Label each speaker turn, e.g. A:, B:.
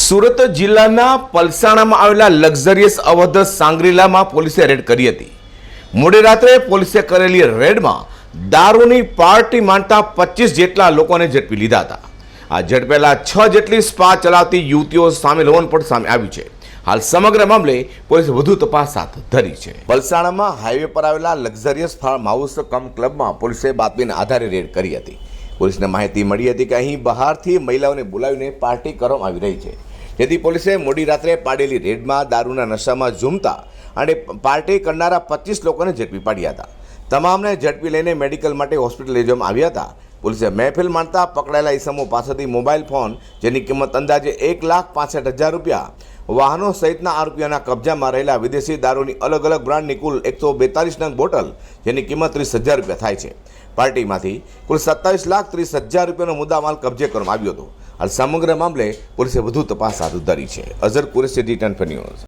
A: સુરત જિલ્લાના પલસાણામાં આવેલા લક્ઝરિયસ અવધ સાંગ્રીલામાં પોલીસે રેડ કરી હતી. મોડી રાત્રે પોલીસે કરેલી રેડમાં દારૂની પાર્ટી માનતા પચીસ જેટલા લોકોને ઝડપી લીધા હતા. આ ઝડપેલા છ જેટલી સ્પા ચલાવતી યુવતીઓ સામેલ હોવાનું પણ સામે આવ્યું છે. હાલ સમગ્ર મામલે પોલીસે વધુ તપાસ હાથ ધરી છે. પલસાણામાં હાઈવે પર આવેલા લક્ઝરિયસ ફાર્મ હાઉસ કમ ક્લબમાં પોલીસે બાતમીના આધારે રેડ કરી હતી. પોલીસને માહિતી મળી હતી કે અહીં બહારથી મહિલાઓને બોલાવીને પાર્ટી કરવામાં આવી રહી છે. જેથી પોલીસે મોડી રાત્રે પાડેલી રેડમાં દારૂના નશામાં ઝૂમતા અને પાર્ટી કરનારા પચીસ લોકોને ઝડપી પાડ્યા હતા. તમામને ઝડપી લઈને મેડિકલ માટે હોસ્પિટલ લઈ જવામાં આવ્યા હતા. પોલીસે મહેફિલ માણતા પકડાયેલા ઇસમો પાસેથી મોબાઈલ ફોન, જેની કિંમત અંદાજે એક લાખ પાસઠ હજાર રૂપિયા, વાહનો સહિતના આરોપીઓના કબજામાં રહેલા વિદેશી દારૂની અલગ અલગ બ્રાન્ડની કુલ એકસો બેતાલીસ નંગ બોટલ, જેની કિંમત ત્રીસ હજાર રૂપિયા થાય છે. પાર્ટીમાંથી કુલ સત્તાવીસ લાખ ત્રીસ હજાર રૂપિયાનો મુદ્દામાલ કબજે કરવામાં આવ્યો હતો. હાલ સમગ્ર મામલે પોલીસે વધુ તપાસ હાથ ધરી છે. Azhar Qureshi T ten news.